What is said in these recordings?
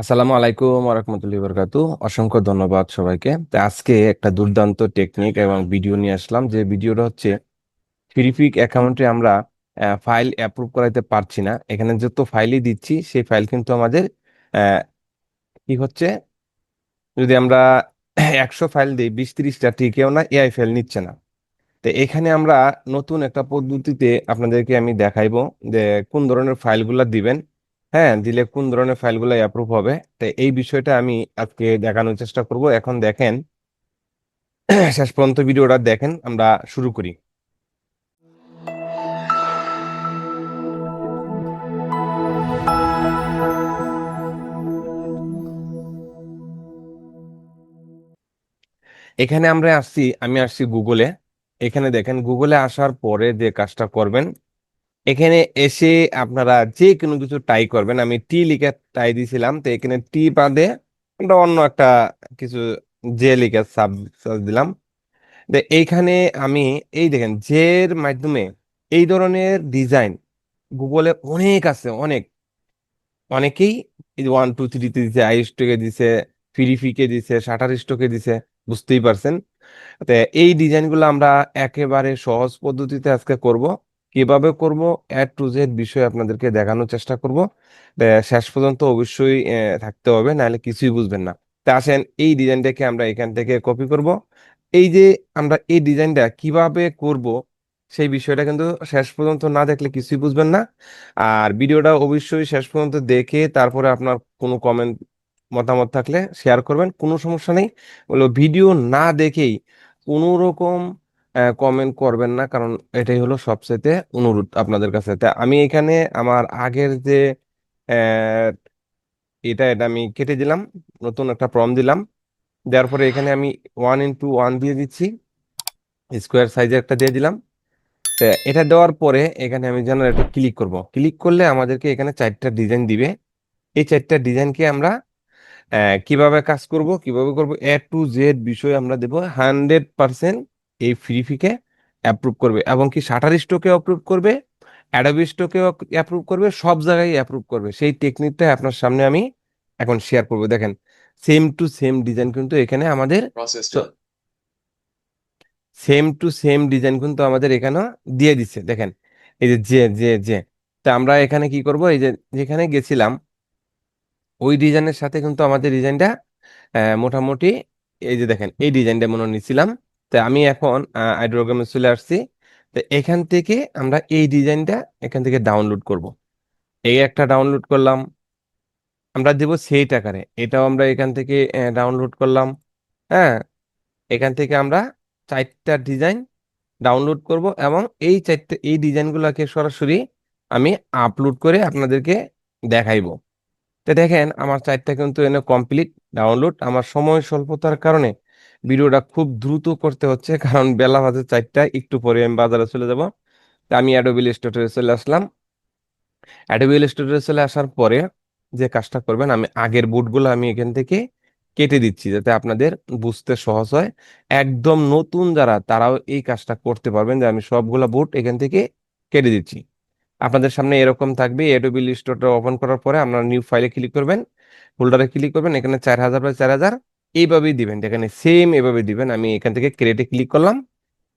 আসসালামু আলাইকুম ওরহমতুল্লাহি বরকাতু অসংখ্য ধন্যবাদ সবাইকে। তো আজকে একটা দুর্দান্ত টেকনিক এবং ভিডিও নিয়ে আসলাম। যে ভিডিওটা হচ্ছে ফিরিপিক অ্যাকাউন্টে আমরা ফাইল অ্যাপ্রুভ করাইতে পারছি না। এখানে যত ফাইলই দিচ্ছি, সেই ফাইল কিন্তু আমাদের কি হচ্ছে? যদি আমরা একশো ফাইল দিই, বিশ ত্রিশটা টিকেও না এআই ফাইল নিচ্ছে না। তো এখানে আমরা নতুন একটা পদ্ধতিতে আপনাদেরকে আমি দেখাইবো যে কোন ধরনের ফাইলগুলো দিবেন। হ্যাঁ দিলে কোন ধরনের ফাইলগুলো অ্যাপ্রুভ হবে? তো এই বিষয়টা আমি আজকে দেখানোর চেষ্টা করব। এখন দেখেন, শেষ পর্যন্ত ভিডিওটা দেখেন, আমরা শুরু করি। এখানে আমরা আসছি, আমি আসছি গুগলে এখানে দেখেন গুগলে আসার পরে যে কাজটা করবেন এখানে এসে আপনারা যে কোনো কিছু টাই করবেন। আমি টি লিখে টাই দিছিলাম, তো এখানে টি বাদে অন্য একটা কিছু জে লিখে সাব দিলাম। এইখানে আমি, এই দেখেন জের মাধ্যমে এই ধরনের ডিজাইন গুগলে অনেক আছে, অনেক। অনেকেই ওয়ান টু থ্রিতে দিছে আই স্টকে দিছে ফিরিফিকে দিছে শাটার স্টকে দিছে, বুঝতেই পারছেন? তো এই ডিজাইনগুলো আমরা একেবারে সহজ পদ্ধতিতে আজকে করব। কীভাবে করব? এ টু জেড বিষয় আপনাদেরকে দেখানোর চেষ্টা করব। শেষ পর্যন্ত অবশ্যই থাকতে হবে, নাহলে কিছুই বুঝবেন না। তা আসেন, এই ডিজাইনটাকে আমরা এখান থেকে কপি করব। এই যে আমরা এই ডিজাইনটা কীভাবে করব, সেই বিষয়টা কিন্তু শেষ পর্যন্ত না দেখলে কিছুই বুঝবেন না। আর ভিডিওটা অবশ্যই শেষ পর্যন্ত দেখে তারপরে আপনার কোনো কমেন্ট মতামত থাকলে শেয়ার করবেন, কোনো সমস্যা নেই। বলো, ভিডিও না দেখেই কোনো রকম কমেন্ট করবেন না, কারণ এটাই হলো সবচেয়ে অনুরোধ আপনাদের কাছে। তা আমি এখানে আমার আগের যে এটা এটা আমি কেটে দিলাম, নতুন একটা ফর্ম দিলাম। দেওয়ার পরে এখানে আমি ওয়ান ইন্টু ওয়ান দিয়ে দিচ্ছি স্কোয়ার সাইজের একটা দিয়ে দিলাম। এটা দেওয়ার পরে এখানে আমি জেনারেটর ক্লিক করব। ক্লিক করলে আমাদেরকে এখানে চারটা ডিজাইন দিবে। এই চারটা ডিজাইনকে আমরা কীভাবে কাজ করব, কীভাবে করব এ টু জেড বিষয় আমরা দেব। হান্ড্রেড পার্সেন্ট এই ফ্রি ফিকে অ্যাপ্রুভ করবে এবং কি শাটার স্টকে অ্যাপ্রুভ করবে অ্যাডোবি স্টকে অ্যাপ্রুভ করবে সব জায়গায় অ্যাপ্রুভ করবে। সেই টেকনিকটা আপনার সামনে আমি এখন শেয়ার করব। দেখেন সেম টু সেম ডিজাইন কিন্তু এখানে আমাদের. সেম টু সেম ডিজাইন কিন্তু আমাদের এখানে দিয়ে দিচ্ছে। দেখেন এই যে যে যে যে তা আমরা এখানে কি করব? এই যে যেখানে গেছিলাম ওই ডিজাইনের সাথে কিন্তু আমাদের ডিজাইনটা মোটামুটি এই যে দেখেন এই ডিজাইনটা মনে নিছিলাম তো আমি এখন আইড্রোগ্রামে চলে আসছি। তো এখান থেকে আমরা এই ডিজাইনটা এখান থেকে ডাউনলোড করব। এই একটা ডাউনলোড করলাম। আমরা দেব সেই টাকারে। এটাও আমরা এখান থেকে ডাউনলোড করলাম। হ্যাঁ? এখান থেকে আমরা চারটা ডিজাইন ডাউনলোড করব এবং এই চারটে, এই ডিজাইনগুলোকে সরাসরি আমি আপলোড করে আপনাদেরকে দেখাইবো। তো দেখেন, আমার চারটা কিন্তু এনে কমপ্লিট ডাউনলোড আমার সময় স্বল্পতার কারণে ভিডিওটা খুব দ্রুত করতে হচ্ছে, কারণ বেলা বাজে চারটা, একটু পরে আমি বাজারে চলে যাব। তা আমি অ্যাডোবিল ইলাস্ট্রেটরে চলে আসলাম। অ্যাডোবিল ইলাস্ট্রেটরে চলে আসার পরে যে কাজটা করবেন, আমি আগের বুটগুলো আমি এখান থেকে কেটে দিচ্ছি, যাতে আপনাদের বুঝতে সহজ হয়। একদম নতুন যারা, তারাও এই কাজটা করতে পারবেন, যে আমি সবগুলা বুট এখান থেকে কেটে দিচ্ছি। আপনাদের সামনে এরকম থাকবে অ্যাডোবিল স্টোরটা ওপেন করার পরে আপনারা নিউ ফাইলে ক্লিক করবেন ফোল্ডারে ক্লিক করবেন, এখানে চার হাজার বাই চার হাজার। এইভাবেই দিবেন। এখানে সেম এভাবে দিবেন। আমি এখান থেকে ক্রিয়েটে ক্লিক করলাম।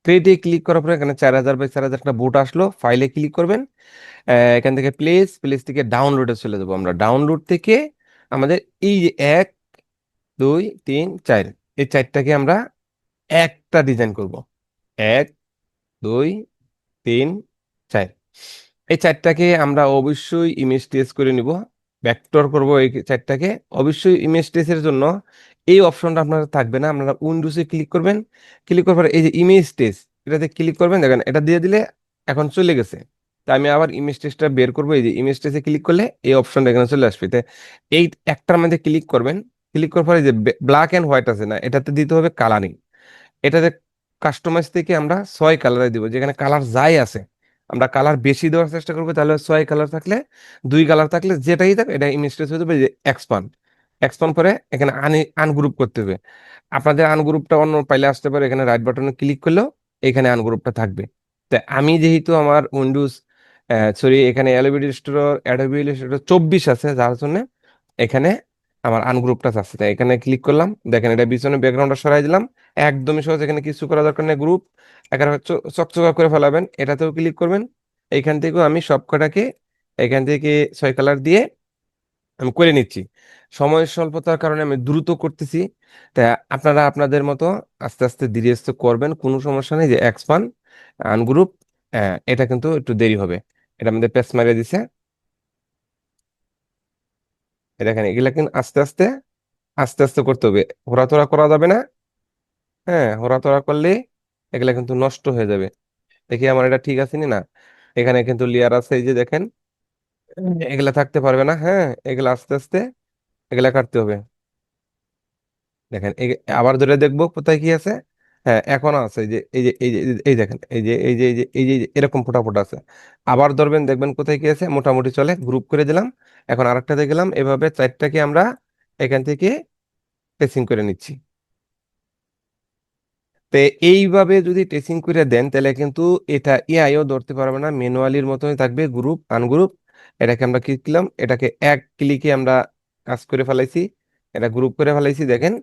ক্রিয়েটে ক্লিক করার পরে এখানে চার হাজার বাই চার হাজার একটা বুট আসলো। ফাইলে ক্লিক করবেন। এখান থেকে প্লেস প্লেস থেকে ডাউনলোডে চলে যাব আমরা। ডাউনলোড থেকে আমাদের এই যে এক, দুই, তিন, চার, এই চারটাকে আমরা একটা ডিজাইন করব। এক, দুই, তিন, চার। এই চারটাকে আমরা অবশ্যই ইমেজ টেস্ট করে নিব। ভেক্টর করব এই চারটাকে। অবশ্যই ইমেজ টেস্টের জন্য এই অপশনটা আপনার থাকবে না। আপনারা উইন্ডোজে ক্লিক করবেন। ক্লিক করার পরে এই যে ইমেজ টেস্ট এটাতে ক্লিক করবেন। দেখেন, এটা দিয়ে দিলে এখন চলে গেছে। তা আমি আবার ইমেজ টেস্টটা বের করব। এই যে ইমেজ টেস্টে ক্লিক করলে এই অপশনটা এখানে চলে আসবে। তো এই একটার মধ্যে ক্লিক করবেন। ক্লিক করার পরে যে ব্ল্যাক অ্যান্ড হোয়াইট আছে না, এটাতে দিতে হবে কালারিং এটাতে কাস্টমাইজ থেকে আমরা ছয় কালারে দিব। যেখানে কালার যাই আছে। আমরা কালার বেশি দেওয়ার চেষ্টা করব। তাহলে ছয় কালার থাকলে, দুই কালার থাকলে যেটাই থাক, এটা ইমেজটা হয়ে যাবে। যে এক্সপান্ড এক্সপান্ড করে এখানে আনি আনগ্রুপ করতে হবে। আপনাদের আনগ্রুপটা অন্য পাইলে আসতে পারে, এখানে রাইট বাটনে ক্লিক করলেও এখানে আনগ্রুপটা থাকবে। তো আমি যেহেতু আমার উইন্ডোজ সরি এখানে অ্যালোবি স্টোর অ্যাডোবি স্টোর চব্বিশ আছে, যার জন্য এখানে আমার আনগ্রুপটা চাচ্ছে তাই এখানে ক্লিক করলাম, দেখেন এটা পিছনে ব্যাকগ্রাউন্ডটা সরাই দিলাম। একদমই সহজ, এখানে কিছু করা দরকার নেই। গ্রুপ এখানে চকচকা করে ফেলাবেন, এটাতেও ক্লিক করবেন। এইখান থেকেও আমি সব কটাকে এখান থেকে ছয় কালার দিয়ে আমি করে নিচ্ছি। সময় স্বল্পতার কারণে আমি দ্রুত করতেছি। তাই আপনারা আপনাদের মতো আস্তে আস্তে ধীরে আস্তে করবেন, কোনো সমস্যা নেই যে এক্সপান আনগ্রুপ এটা কিন্তু একটু দেরি হবে। এটা আমাদের পেস মারিয়ে দিছে। দেখেন, এগুলা কিন্তু আস্তে আস্তে আস্তে আস্তে করতে হবে। হোরাতোরা করা যাবে না। হ্যাঁ হোরাতোরা করলে এগুলা কিন্তু নষ্ট হয়ে যাবে। দেখি আমার এটা ঠিক আছে না এখানে কিন্তু লেয়ার আছে, এই যে দেখেন। এগুলা থাকতে পারবে না হ্যাঁ এগুলা আস্তে আস্তে এগুলা কাটতে হবে। দেখেন আবার ধরে দেখব কোথায় কি আছে। হ্যাঁ এখনও আছে। যে, এই যে এই যে, এই দেখেন, এই যে এই যে এই যে এই যে এরকম ফোটা ফোটা আছে। আবার ধরবেন, দেখবেন কোথায় কি আছে। মোটামুটি চলে গ্রুপ করে দিলাম। এখন আরেকটাতে গেলাম এভাবে চারটাকে আমরা এখান থেকে টেসিং করে নিচ্ছি। তো এইভাবে যদি টেসিং করে দেন, তাহলে কিন্তু এটা এআইও ধরতে পারবে না। ম্যানুয়ালির মতোই থাকবে গ্রুপ আনগ্রুপ এটাকে আমরা ক্লিক করলাম? এটাকে এক ক্লিকে আমরা কাজ করে ফেলাইছি, এটা গ্রুপ করে ফেলাইছি, দেখেন।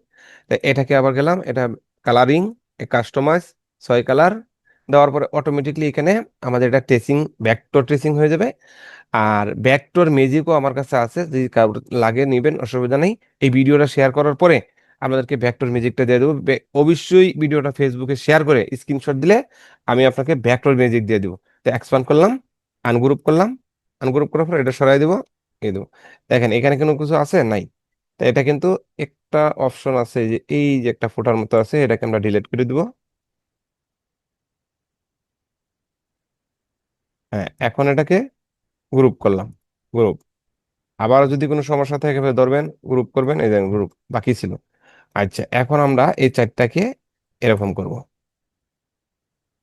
এটাকে আবার গেলাম, এটা কালারিং কাস্টমাইজ ছয় কালার দেওয়ার পরে অটোমেটিকলি এখানে আমাদের এটা ট্রেসিং ভেক্টর ট্রেসিং হয়ে যাবে। আর ভেক্টর ম্যাজিকও আমার কাছে আছে, যদি কারোর লাগে নিবেন, অসুবিধা নেই। এই ভিডিওটা শেয়ার করার পরে আপনাদেরকে ভেক্টর ম্যাজিকটা দিয়ে দেবো। অবশ্যই ভিডিওটা ফেসবুকে শেয়ার করে স্ক্রিনশট দিলে আমি আপনাকে ভেক্টর ম্যাজিক দিয়ে দেবো। তো এক্সপান্ড করলাম আনগ্রুপ করলাম আনগ্রুপ করার পর এটা সরাই দেবো। এই দেবো দেখেন এখানে কোনো কিছু আছে? নাই। তো এটা কিন্তু একটা অপশন আছে যে, এই যে একটা ফোটার মতো আছে, এটাকে আমরা ডিলিট করে দিব। হ্যাঁ এখন এটাকে গ্রুপ করলাম গ্রুপ আবার যদি কোনো সমস্যা থাকে ধরবেন গ্রুপ করবেন, এই গ্রুপ বাকি ছিল। আচ্ছা এখন আমরা এই চারটাকে এরকম করব।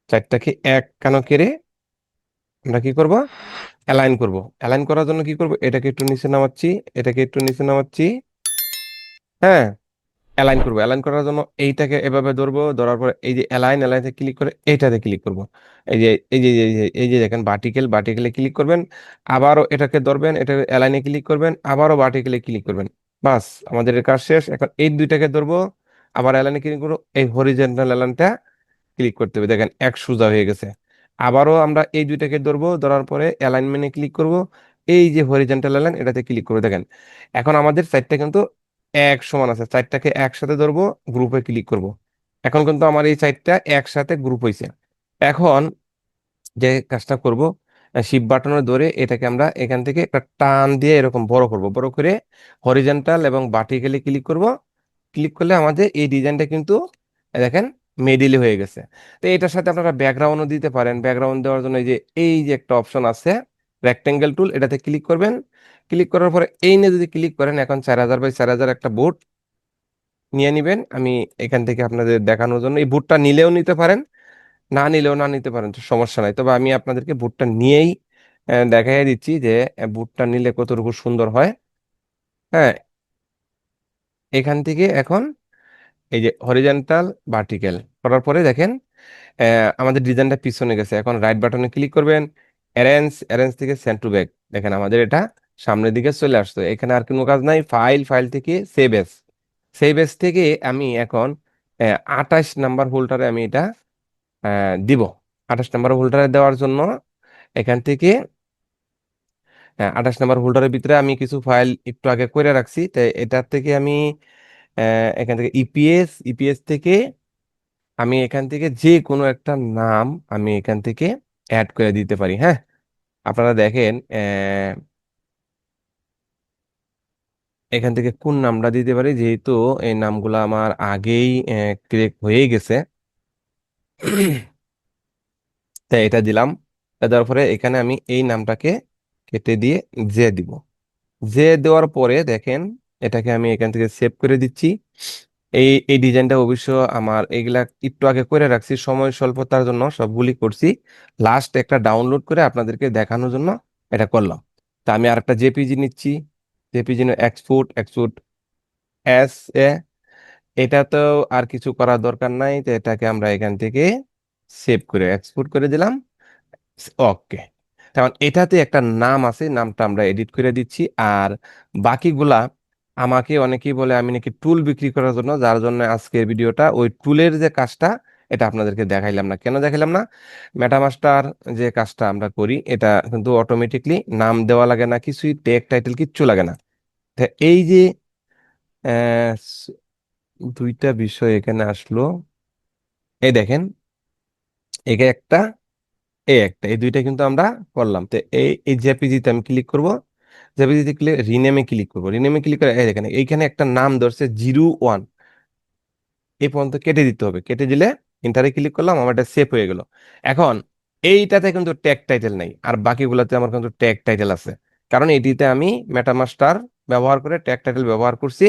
চারটাকে এক কানো কেড়ে আমরা কি করব? অ্যালাইন করব। অ্যালাইন করার জন্য কি করব? এটাকে একটু নিচে নামাচ্ছি, এটাকে একটু নিচে নামাচ্ছি। হ্যাঁ অ্যালাইন করব। অ্যালাইন করার জন্য এইটাকে এভাবে ধরবো, ধরার পরে এই যে অ্যালাইন অ্যালাইনে ক্লিক করে এইটাতে ক্লিক করব। এই যে এই যে এই যে দেখেন ভার্টিক্যাল ভার্টিক্যালে ক্লিক করবেন, আবারও এটাকে ধরবেন এটা অ্যালাইনে ক্লিক করবেন, আবারও ভার্টিক্যালে ক্লিক করবেন। বাস, আমাদের কাজ শেষ। এখন এই দুইটাকে ধরবো, আবার অ্যালাইনে ক্লিক করব, এই হরিজেন্টাল অ্যালাইনটা ক্লিক করতে হবে। দেখেন এক সোজা হয়ে গেছে। আবারও আমরা এই দুইটাকে ধরবো, ধরার পরে অ্যালাইনমেন্টে ক্লিক করব। এই যে হরিজেন্টাল অ্যালাইন এটাতে ক্লিক করে দেখেন। এখন আমাদের সাইডটা কিন্তু এক সমান আছে চারটাকে একসাথে ধরবো গ্রুপে ক্লিক করব। এখন কিন্তু আমার এই চারটা একসাথে গ্রুপ হয়েছে এখন যে কাজটা করব শিপ বাটনে ধরে এটাকে আমরা এখান থেকে একটা টান দিয়ে এরকম বড় করব। বড় করে হরিজেন্টাল এবং ভার্টিক্যালি ক্লিক করব। ক্লিক করলে আমাদের এই ডিজাইনটা কিন্তু, দেখেন মিডিলে হয়ে গেছে। তো এটার সাথে আপনারা ব্যাকগ্রাউন্ডও দিতে পারেন। ব্যাকগ্রাউন্ড দেওয়ার জন্য এই যে এই যে একটা অপশন আছে রেক্টেঙ্গেল টুল এটাতে ক্লিক করবেন। ক্লিক করার পরে এই নিয়ে যদি ক্লিক করেন, এখন চার হাজার বাই চার হাজার একটা বোর্ড নিয়ে নিবেন। আমি এখান থেকে আপনাদের দেখানোর জন্য এই বুটটা নিলেও নিতে পারেন, না নিলেও না নিতে পারেন, সমস্যা নাই। তবে আমি আপনাদেরকে বুটটা নিয়েই দেখাই দিচ্ছি যে বুটটা নিলে কতটুকু সুন্দর হয়। হ্যাঁ এখান থেকে এখন এই যে হরিজন্টাল ভার্টিক্যাল করার পরে দেখেন আমাদের ডিজাইনটা পিছনে গেছে। এখন রাইট বাটনে ক্লিক করবেন অ্যারেঞ্জ অ্যারেঞ্জ থেকে সেন্ড টু ব্যাক দেখেন আমাদের এটা সামনের দিকে চলে আসতো এখানে আর কোনো কাজ নাই। ফাইল ফাইল থেকে সেভ এস সেভ এস থেকে আমি এখন আঠাশ নাম্বার হোল্ডারে আমি এটা দিব। আঠাশ নাম্বার হোল্ডারে দেওয়ার জন্য এখান থেকে আঠাশ নাম্বার হোল্ডারের ভিতরে আমি কিছু ফাইল একটু আগে করে রাখছি। তাই এটার থেকে আমি এখান থেকে ইপিএস ইপিএস থেকে আমি এখান থেকে যে কোনো একটা নাম আমি এখান থেকে অ্যাড করে দিতে পারি হ্যাঁ? আপনারা দেখেন এখান থেকে কোন নামটা দিতে পারি? যেহেতু এই নামগুলো আমার আগেই ক্রিয়েট হয়ে গেছে। তাই এটা দিলাম। দেওয়ার পরে এখানে আমি এই নামটাকে কেটে দিয়ে জে দিব। জে দেওয়ার পরে দেখেন এটাকে আমি এখান থেকে সেভ করে দিচ্ছি। এই এই ডিজাইনটা অবশ্য আমার এগুলা একটু আগে করে রাখছি, সময় স্বল্পতার জন্য সবগুলি করছি। লাস্ট একটা ডাউনলোড করে আপনাদেরকে দেখানোর জন্য এটা করলাম। তা আমি আর আরেকটা জেপিজি নিচ্ছি। জেপিজি এক্সপোর্ট এক্সপোর্ট এস এ এটা তো আর কিছু করার দরকার নাই, তো এটাকে আমরা এখান থেকে সেভ করে এক্সপোর্ট করে দিলাম। ওকে কারণ এটাতে একটা নাম আছে, নামটা আমরা এডিট করে দিচ্ছি। আর বাকিগুলা আমাকে অনেকেই বলে আমি নাকি টুল বিক্রি করার জন্য, যার জন্য আজকের ভিডিওটা ওই টুলের যে কাজটা, এটা আপনাদেরকে দেখাইলাম না। কেন দেখাইলাম না? মেটামাস্টার যে কাজটা আমরা করি, এটা কিন্তু অটোমেটিকলি নাম দেওয়া লাগে না কিছুই টেক টাইটেল কিচ্ছু লাগে না। এই যে দুইটা বিষয় এখানে আসলো। এই দেখেন, একে একটা, এই একটা, এই দুইটা কিন্তু আমরা করলাম। তো এই এই জেপিজিতে আমি ক্লিক করব। জেপিজিতে ক্লিক রিনেমে ক্লিক করব। রিনেমে ক্লিক করে, এই দেখেন, এইখানে একটা নাম ধরছে জিরো ওয়ান এই পর্যন্ত কেটে দিতে হবে। কেটে দিলে ইন্টারে ক্লিক করলাম, আমার এটা সেভ হয়ে গেল। এখন, এইটাতে কিন্তু ট্যাগ টাইটেল নাই, আর বাকিগুলোতে আমার কিন্তু ট্যাগ টাইটেল আছে। কারণ এটিতে আমি মেটামাস্টার ব্যবহার করে ট্যাগ টাইটেল ব্যবহার করছি।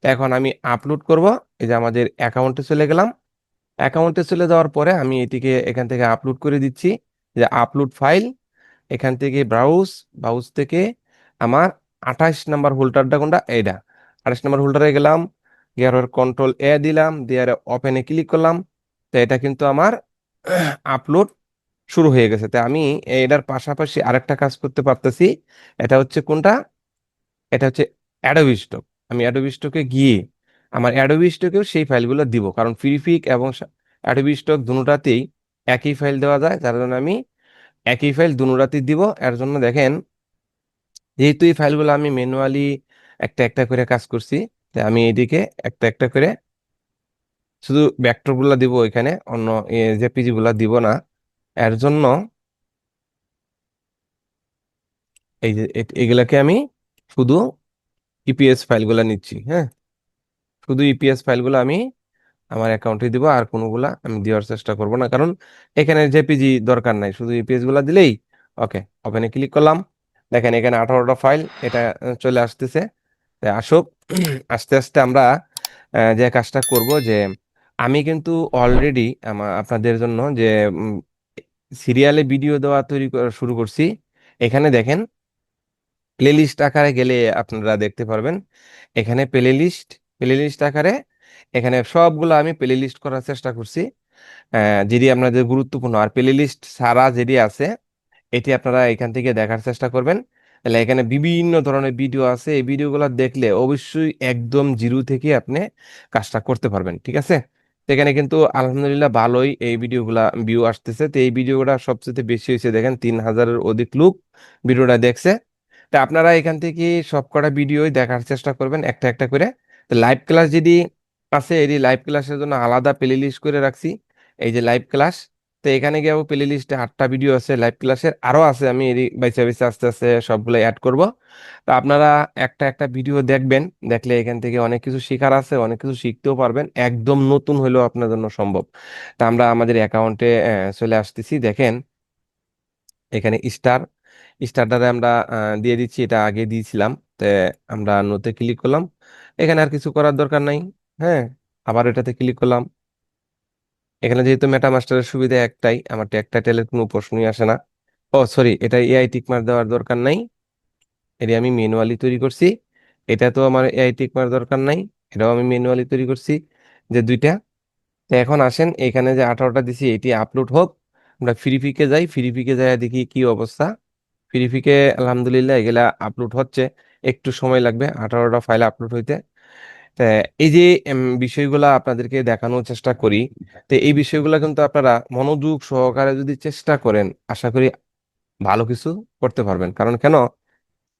তো এখন আমি আপলোড করব, এই যে আমাদের অ্যাকাউন্টে চলে গেলাম। অ্যাকাউন্টে চলে যাওয়ার পরে আমি এটিকে এখান থেকে আপলোড করে দিচ্ছি। যে আপলোড ফাইল এখান থেকে ব্রাউজ ব্রাউজ থেকে আমার আঠাশ নাম্বার হোল্ডারটা কোনটা? এইটা আঠাশ নাম্বার হোল্ডারে গেলাম, গিয়ার কন্ট্রোল এ দিলাম, দিয়ে ওপেনে ক্লিক করলাম, তো এটা কিন্তু আমার আপলোড শুরু হয়ে গেছে। তো আমি এটার পাশাপাশি আরেকটা কাজ করতে পারতেছি, এটা হচ্ছে কোনটা? এটা হচ্ছে অ্যাডোবি স্টক আমি অ্যাডোবি স্টকে গিয়ে আমার অ্যাডোবি স্টকেও সেই ফাইলগুলো দিব, কারণ ফ্রিফিক এবং অ্যাডোবি স্টক দুটাতেই একই ফাইল দেওয়া যায়, যার জন্য আমি একই ফাইল দুটাতেই দিব। এর জন্য দেখেন যেহেতু এই ফাইলগুলো আমি ম্যানুয়ালি একটা একটা করে কাজ করছি, তাই আমি এদিকে একটা একটা করে শুধু ভেক্টর দিব এখানে, অন্য জেপিজি গুলা দিব না। এর জন্য এই যে এগুলাকে আমি শুধু ইপিএস ফাইলগুলা নিচ্ছি হ্যাঁ? শুধু ইপিএস ফাইলগুলো আমি আমার অ্যাকাউন্টে দিব, আর কোনোগুলা আমি দেওয়ার চেষ্টা করব না, কারণ এখানে জেপিজি দরকার নাই। শুধু ইপিএসগুলা দিলেই, ওকে ওপেনে ক্লিক করলাম। দেখেন, এখানে আঠারোটা ফাইল এটা চলে আসতেছে। আসুক, আস্তে আস্তে আমরা যে কাজটা করব যে, আমি কিন্তু অলরেডি আপনাদের জন্য যে সিরিয়ালে ভিডিও দেওয়া তৈরি করা শুরু করছি। এখানে দেখেন প্লেলিস্ট আকারে গেলে আপনারা দেখতে পারবেন। এখানে প্লেলিস্ট প্লেলিস্ট আকারে এখানে সবগুলো আমি প্লেলিস্ট করার চেষ্টা করছি। যেটি আপনাদের গুরুত্বপূর্ণ, আর প্লেলিস্ট সারা যেটি আছে এটি আপনারা এখান থেকে দেখার চেষ্টা করবেন। তাহলে এখানে বিভিন্ন ধরনের ভিডিও আছে। এই ভিডিওগুলো দেখলে অবশ্যই একদম জিরো থেকে আপনি কাজটা করতে পারবেন, ঠিক আছে? এখানে কিন্তু আলহামদুলিল্লাহ ভালোই এই ভিডিওগুলা ভিউ আসতেছে। তো এই ভিডিওটা সবচেয়ে বেশি হয়েছে দেখেন, তিন হাজারের অধিক লোক ভিডিওটা দেখছে। তা আপনারা এখান থেকে সবকটা ভিডিওই দেখার চেষ্টা করবেন একটা একটা করে। তো লাইভ ক্লাস যদি আছে এই লাইভ ক্লাসের জন্য আলাদা প্লে করে রাখছি। এই যে লাইভ ক্লাস তো এখানে গিয়ে প্লে লিস্টে আটটা ভিডিও আছে লাইভ ক্লাসের আরও আছে, আমি এরই বাইসে বাইসে আস্তে আস্তে সবগুলো অ্যাড করব। তো আপনারা একটা একটা ভিডিও দেখবেন, দেখলে এখান থেকে অনেক কিছু শেখার আছে, অনেক কিছু শিখতেও পারবেন, একদম নতুন হলেও আপনার জন্য সম্ভব। তা আমরা আমাদের অ্যাকাউন্টে চলে আসতেছি, দেখেন। এখানে স্টার স্টারটারে আমরা দিয়ে দিচ্ছি, এটা আগে দিয়েছিলাম, তো আমরা নোতে ক্লিক করলাম। এখানে আর কিছু করার দরকার নাই হ্যাঁ? আবার এটাতে ক্লিক করলাম। এখানে যেহেতু মেটামাস্টারের সুবিধা একটাই আমার ট্যাগ টাইটেলের কোনো প্রশ্নই আসে না। ও সরি এটা এআই টিক মার্ক দেওয়ার দরকার নাই। এটা আমি ম্যানুয়ালি তৈরি করছি। এটা তো আমার এআই টিক মার্ক দরকার নাই, এটাও আমি ম্যানুয়ালি তৈরি করছি যে দুইটা। তো এখন আসেন, এখানে যে আঠারোটা দিছি, এটি আপলোড হোক, আমরা ফ্রিপিকে যাই ফ্রিপিকে যাই দেখি কি অবস্থা। ফ্রিপিকে আলহামদুলিল্লাহ, এগুলা আপলোড হচ্ছে। একটু সময় লাগবে, আঠারোটা ফাইল আপলোড হইতে। এই যে বিষয়গুলা আপনাদেরকে দেখানোর চেষ্টা করি, তো এই বিষয়গুলো কিন্তু আপনারা মনোযোগ সহকারে যদি চেষ্টা করেন, আশা করি ভালো কিছু করতে পারবেন। কারণ কেন?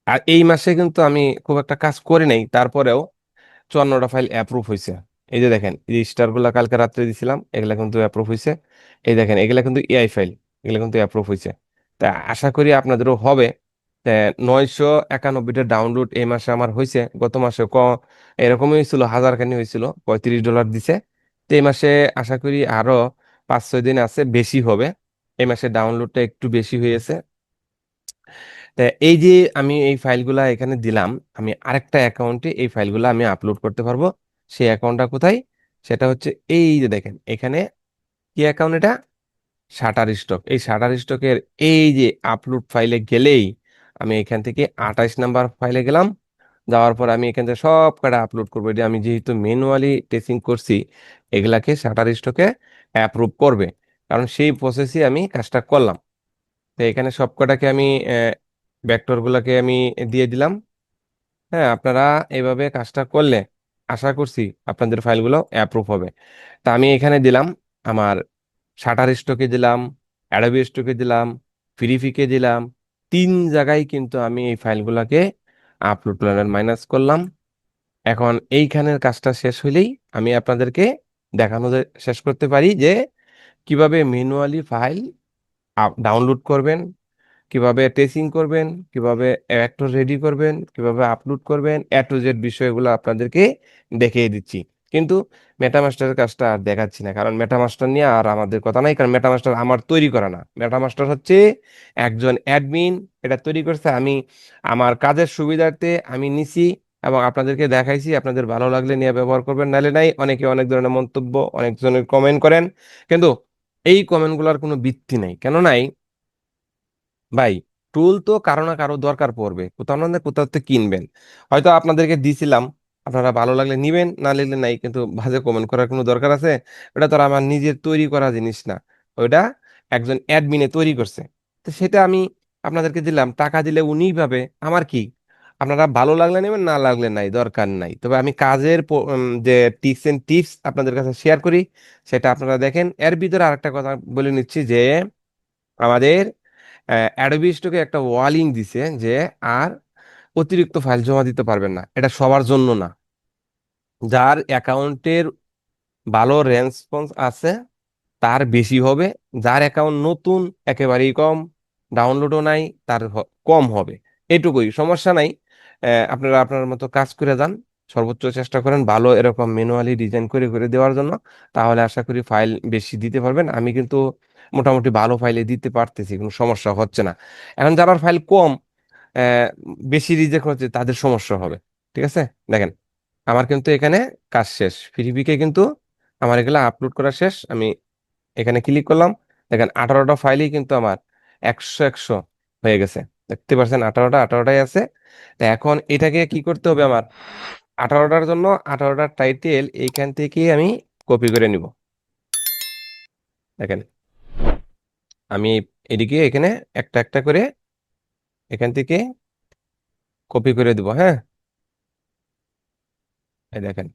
আর এই মাসে কিন্তু আমি খুব একটা কাজ করি নাই, তারপরেও চুয়ান্নটা ফাইল অ্যাপ্রুভ হয়েছে এই যে দেখেন, এই স্টারগুলা কালকে রাত্রে দিছিলাম, এগুলা কিন্তু অ্যাপ্রুভ হয়েছে এই দেখেন, এগুলা কিন্তু এআই ফাইল এগুলা কিন্তু অ্যাপ্রুভ হয়েছে তা আশা করি আপনাদেরও হবে। নয়শো একানব্বইটা ডাউনলোড এই মাসে আমার হয়েছে গত মাসে ক, এরকমই হয়েছিল হাজার খানি হয়েছিল পঁয়ত্রিশ ডলার দিছে। তো এই মাসে আশা করি আরও পাঁচ ছয় দিন আছে, বেশি হবে। এই মাসে ডাউনলোডটা একটু বেশি হয়েছে। তা এই যে আমি এই ফাইলগুলা এখানে দিলাম, আমি আরেকটা অ্যাকাউন্টে এই ফাইলগুলো আমি আপলোড করতে পারব। সেই অ্যাকাউন্টটা কোথায়? সেটা হচ্ছে এই যে দেখেন, এখানে কি অ্যাকাউন্ট এটা? শাটার স্টক এই শাটার স্টকের এই যে আপলোড ফাইলে গেলেই আমি এখান থেকে আঠাইশ নাম্বার ফাইলে গেলাম। যাওয়ার পর আমি এখান থেকে সব কটা আপলোড করব। এটা আমি যেহেতু ম্যানুয়ালি টেস্টিং করছি, এগুলাকে শাটার স্টকে অ্যাপ্রুভ করবে। কারণ সেই প্রসেসই আমি কাজটা করলাম। তো এখানে সব কটাকে আমি ব্যাক্টরগুলোকে আমি দিয়ে দিলাম। হ্যাঁ আপনারা এইভাবে কাজটা করলে আশা করছি আপনাদের ফাইলগুলো অ্যাপ্রুভ হবে। তা আমি এখানে দিলাম আমার শাটার স্টকে দিলাম অ্যাডোবি স্টকে দিলাম ফ্রিফিকে দিলাম তিন জায়গায় কিন্তু আমি এই ফাইলগুলোকে আপলোড প্ল্যানার মাইনাস করলাম। এখন এইখানের কাজটা শেষ হইলেই আমি আপনাদেরকে দেখানো শেষ করতে পারি যে, কীভাবে ম্যানুয়ালি ফাইল ডাউনলোড করবেন, কীভাবে টেসিং করবেন, কীভাবে অ্যাক্টর রেডি করবেন, কীভাবে আপলোড করবেন, এ টু জেড বিষয়গুলো আপনাদেরকে দেখিয়ে দিচ্ছি। কিন্তু মেটামাস্টারের কাজটা আর দেখাচ্ছি না। কারণ মেটামাস্টার নিয়ে আর আমাদের কথা নাই, কারণ মেটামাস্টার আমার তৈরি করা না। মেটামাস্টার হচ্ছে একজন অ্যাডমিন এটা তৈরি করছে। আমি আমার কাজের সুবিধার্থে আমি নিছি এবং আপনাদেরকে দেখাইছি, আপনাদের ভালো লাগলে নিয়ে ব্যবহার করবেন, নাহলে নাই। অনেকে অনেক ধরনের মন্তব্য অনেকজনের কমেন্ট করেন। কিন্তু এই কমেন্টগুলোর কোনো ভিত্তি নাই। কেন নাই? ভাই টুল তো কারও না কারও দরকার পড়বে। কোথাও না কোথাও তো কিনবেন। হয়তো আপনাদেরকে দিছিলাম আপনারা ভালো লাগলে নিবেন, না লাগলে নাই, কিন্তু বাজে কমেন্ট করার কোনো দরকার আছে? ওটা তো আমার নিজের তৈরি করা জিনিস না। ওইটা একজন অ্যাডমিনে তৈরি করছে। তো সেটা আমি আপনাদেরকে দিলাম। টাকা দিলে উনিই পাবে আমার কি? আপনারা ভালো লাগলে নেবেন, না লাগলে নাই, দরকার নাই। তবে আমি কাজের যে টিপস এন্ড টিপস আপনাদের কাছে শেয়ার করি, সেটা আপনারা দেখেন। এর ভিতরে আরেকটা কথা বলে নিচ্ছি যে, আমাদের অ্যাডোবি স্টকে একটা ওয়ার্নিং দিছে যে, আর অতিরিক্ত ফাইল জমা দিতে পারবেন না। এটা সবার জন্য না। যার অ্যাকাউন্টের ভালো রেসপন্স আছে, তার বেশি হবে। যার অ্যাকাউন্ট নতুন, একেবারেই কম, ডাউনলোডও নাই, তার কম হবে। এটুকুই, সমস্যা নাই। আপনারা আপনার মতো কাজ করে যান। সর্বোচ্চ চেষ্টা করেন ভালো এরকম ম্যানুয়ালি ডিজাইন করে করে দেওয়ার জন্য। তাহলে আশা করি ফাইল বেশি দিতে পারবেন। আমি কিন্তু মোটামুটি ভালো ফাইলে দিতে পারতেছি, কোনো সমস্যা হচ্ছে না। এখন যারা ফাইল কম বেশি রিজেক্ট হচ্ছে, তাদের সমস্যা হবে। ঠিক আছে? দেখেন, আমার কিন্তু এখানে কাজ শেষ। ফ্রিপিকে কিন্তু আমার এগুলো আপলোড করা শেষ। আমি এখানে ক্লিক করলাম। দেখেন, আঠারোটা ফাইলই কিন্তু আমার একশো একশো হয়ে গেছে। দেখতে পাচ্ছেন, আঠারোটা, আঠারোটাই আছে। তা এখন এটাকে কি করতে হবে আমার? আঠারোটার জন্য আঠারোটার টাইটেল এইখান থেকে আমি কপি করে নিব। দেখেন, আমি এদিকে এখানে একটা একটা করে এখান থেকে কপি করে দিব হ্যাঁ? দেখেন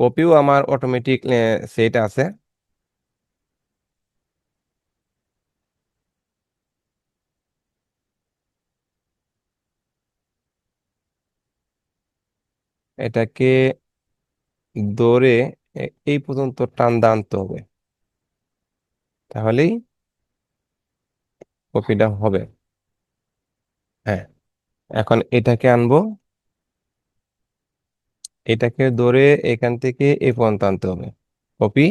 কপিও আমার অটোমেটিক সেট আছে। এটাকে দৌড়ে এই পর্যন্ত টান আনতে হবে। তাহলেই কপিটা হবে। হ্যাঁ এখন এটাকে আনব। এটাকে ধরে এখান থেকে এ পর্যন্ত আনতে হবে। কপি,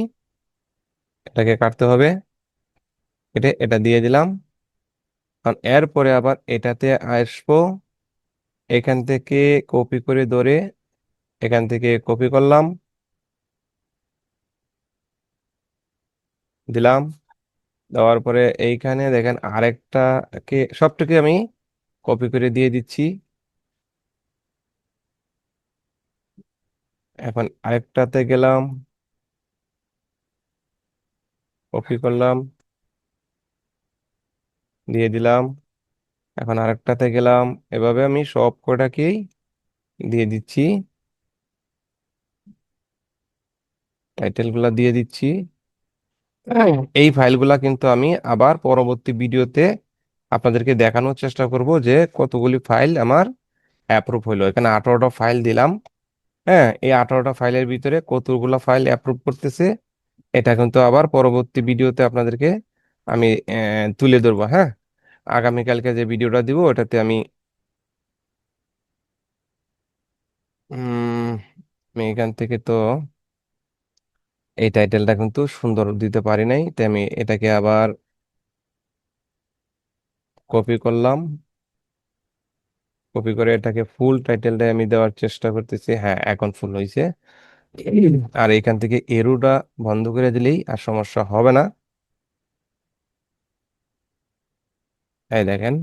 এটাকে কাটতে হবে। এটা এটা দিয়ে দিলাম। কারণ এরপরে আবার এটাতে আসব। এখান থেকে কপি করে ধরে এখান থেকে কপি করলাম। দিলাম। দেওয়ার পরে এইখানে দেখেন আরেকটাকে সবটাকে আমি কপি করে দিয়ে দিচ্ছি। এখন আরেকটাতে গেলাম। কপি করলাম। দিয়ে দিলাম। এখন আরেকটাতে গেলাম। এভাবে আমি সব কটাকেই দিয়ে দিচ্ছি। টাইটেলগুলো দিয়ে দিচ্ছি। এই ফাইলগুলা কিন্তু আমি আবার পরবর্তী ভিডিওতে আপনাদেরকে দেখানোর চেষ্টা করব যে কতগুলি ফাইল আমার অ্যাপ্রুভ হইল এখানে আঠারোটা ফাইল দিলাম। হ্যাঁ এই আঠারোটা ফাইলের ভিতরে কতগুলো ফাইল অ্যাপ্রুভ করতেছে, এটা কিন্তু আবার পরবর্তী ভিডিওতে আপনাদেরকে আমি তুলে ধরবো। হ্যাঁ আগামীকালকে যে ভিডিওটা দিব, ওটাতে আমি আমি এখান থেকে তো এই টাইটেলটা কিন্তু সুন্দর দিতে পারি নাই, তাই আমি এটাকে আবার কপি করলাম। কপি করে এটাকে ফুল টাইটেলটা আমি দেওয়ার চেষ্টা করতেছি। হ্যাঁ এখন ফুল হয়েছে আর এখান থেকে এরোটা বন্ধ করে দিলেই আর সমস্যা হবে না। এই দেখেন।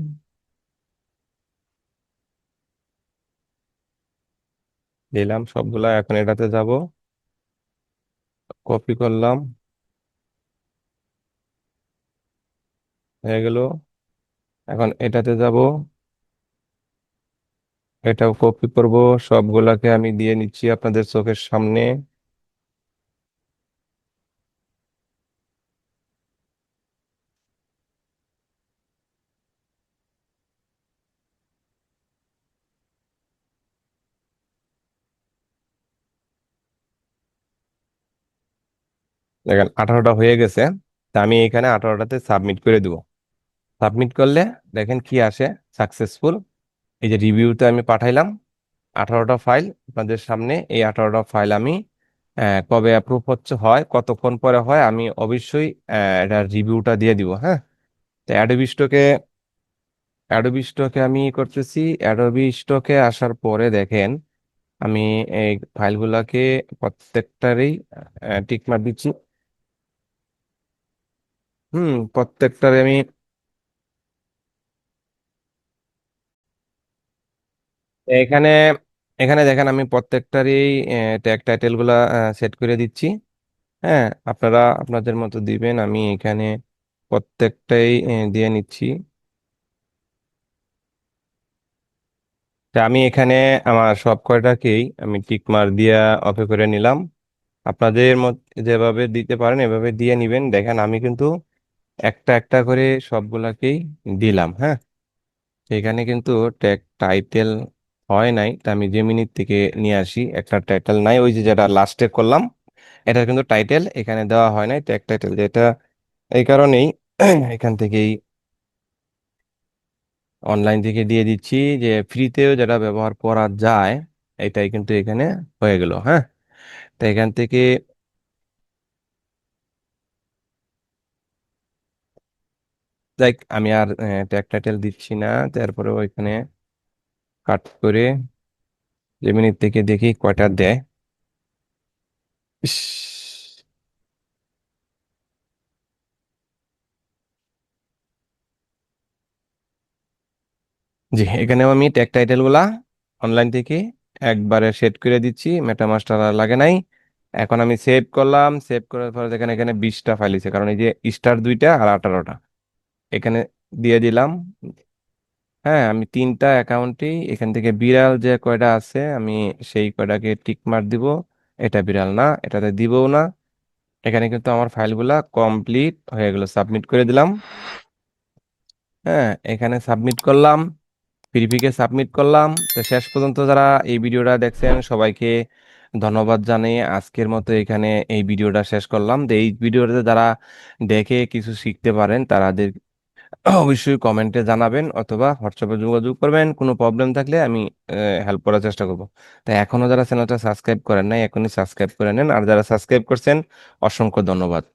দিলাম সবগুলা, এখন এটাতে যাব। কপি করলাম। হয়ে গেল। এখন এটাতে যাব। এটাও কপি করব। সবগুলাকে আমি দিয়ে নিচ্ছি আপনাদের চোখের সামনে। দেখেন, আঠারোটা হয়ে গেছে। তা আমি এখানে আঠারোটাতে সাবমিট করে দিব। সাবমিট করলে দেখেন কি আসে সাকসেসফুল এই যে রিভিউতে আমি পাঠাইলাম, আঠারোটা ফাইল আপনাদের সামনে, এই আঠারোটা ফাইল আমি কবে অ্যাপ্রুভ হচ্ছে, হয়, কতক্ষণ পরে হয়, আমি অবশ্যই এটা রিভিউটা দিয়ে দিব হ্যাঁ? তো অ্যাডোবি স্টকে অ্যাডোবি আমি করতেছি। অ্যাডোবি স্টকে আসার পরে দেখেন, আমি এই ফাইলগুলোকে প্রত্যেকটারই টিক মার দিচ্ছি। হুম প্রত্যেকটারে আমি এখানে এখানে দেখেন আমি প্রত্যেকটারই ট্যাগ টাইটেলগুলা সেট করে দিচ্ছি। হ্যাঁ আপনারা আপনাদের মতো দিবেন, আমি এখানে প্রত্যেকটাই দিয়ে নিচ্ছি। আমি এখানে আমার সব কয়টাকেই আমি টিক মার দিয়া অপে করে নিলাম। আপনাদের মত, যেভাবে দিতে পারেন, এভাবে দিয়ে নিবেন। দেখেন, আমি কিন্তু একটা একটা করে সবগুলাকেই দিলাম হ্যাঁ। এখানে কিন্তু ট্যাগ টাইটেল হয় নাই, তা আমি জেমিনি থেকে নিয়ে আসি। একটা টাইটেল নাই, ওই যে যেটা লাস্টে করলাম এটা কিন্তু টাইটেল এখানে দেওয়া হয় নাই ট্যাগ টাইটেল যেটা এই কারণেই এখান থেকেই অনলাইন থেকে দিয়ে দিচ্ছি যে ফ্রিতেও যেটা ব্যবহার করা যায়, এটাই কিন্তু এখানে হয়ে গেল হ্যাঁ? তো এখান থেকে আমি আর ট্যাগ টাইটেল দিচ্ছি না তারপরে ওইখানে কাট করে জেমিনি থেকে দেখি কয়টা দেয়। জি, এখানেও আমি ট্যাগ টাইটেলগুলা অনলাইন থেকে একবারে সেট করে দিচ্ছি মেটামাস্টার আর লাগে নাই। এখন আমি সেভ করলাম সেভ করার পর দেখেন এখানে বিশটা ফাইল আছে কারণ এই যে স্টার দুইটা আর আঠারোটা। এখানে দিয়ে দিলাম। হ্যাঁ আমি তিনটা অ্যাকাউন্টেই এখান থেকে বিড়াল যে কয়টা আছে, আমি সেই কয়টাকে টিক মার দিব। এটা বিড়াল না, এটাতে দিবও না। এখানে কিন্তু আমার ফাইলগুলা কমপ্লিট হয়ে গেল, সাবমিট করে দিলাম। হ্যাঁ এখানে সাবমিট করলাম পিডিপিকে সাবমিট করলাম। তো শেষ পর্যন্ত যারা এই ভিডিওটা দেখছেন, সবাইকে ধন্যবাদ জানিয়ে আজকের মতো এখানে এই ভিডিওটা শেষ করলাম। তো এই ভিডিওটাতে যারা দেখে কিছু শিখতে পারেন তাদের অবশ্যই কমেন্টে জানাবেন অথবা হোয়াটসঅ্যাপে যোগাযোগ করবেন, কোনো প্রবলেম থাকলে আমি হেল্প করার চেষ্টা করব। তাই এখনও যারা চ্যানেলটা সাবস্ক্রাইব করেন নাই, এখনই সাবস্ক্রাইব করে নেন। আর যারা সাবস্ক্রাইব করছেন, অসংখ্য ধন্যবাদ।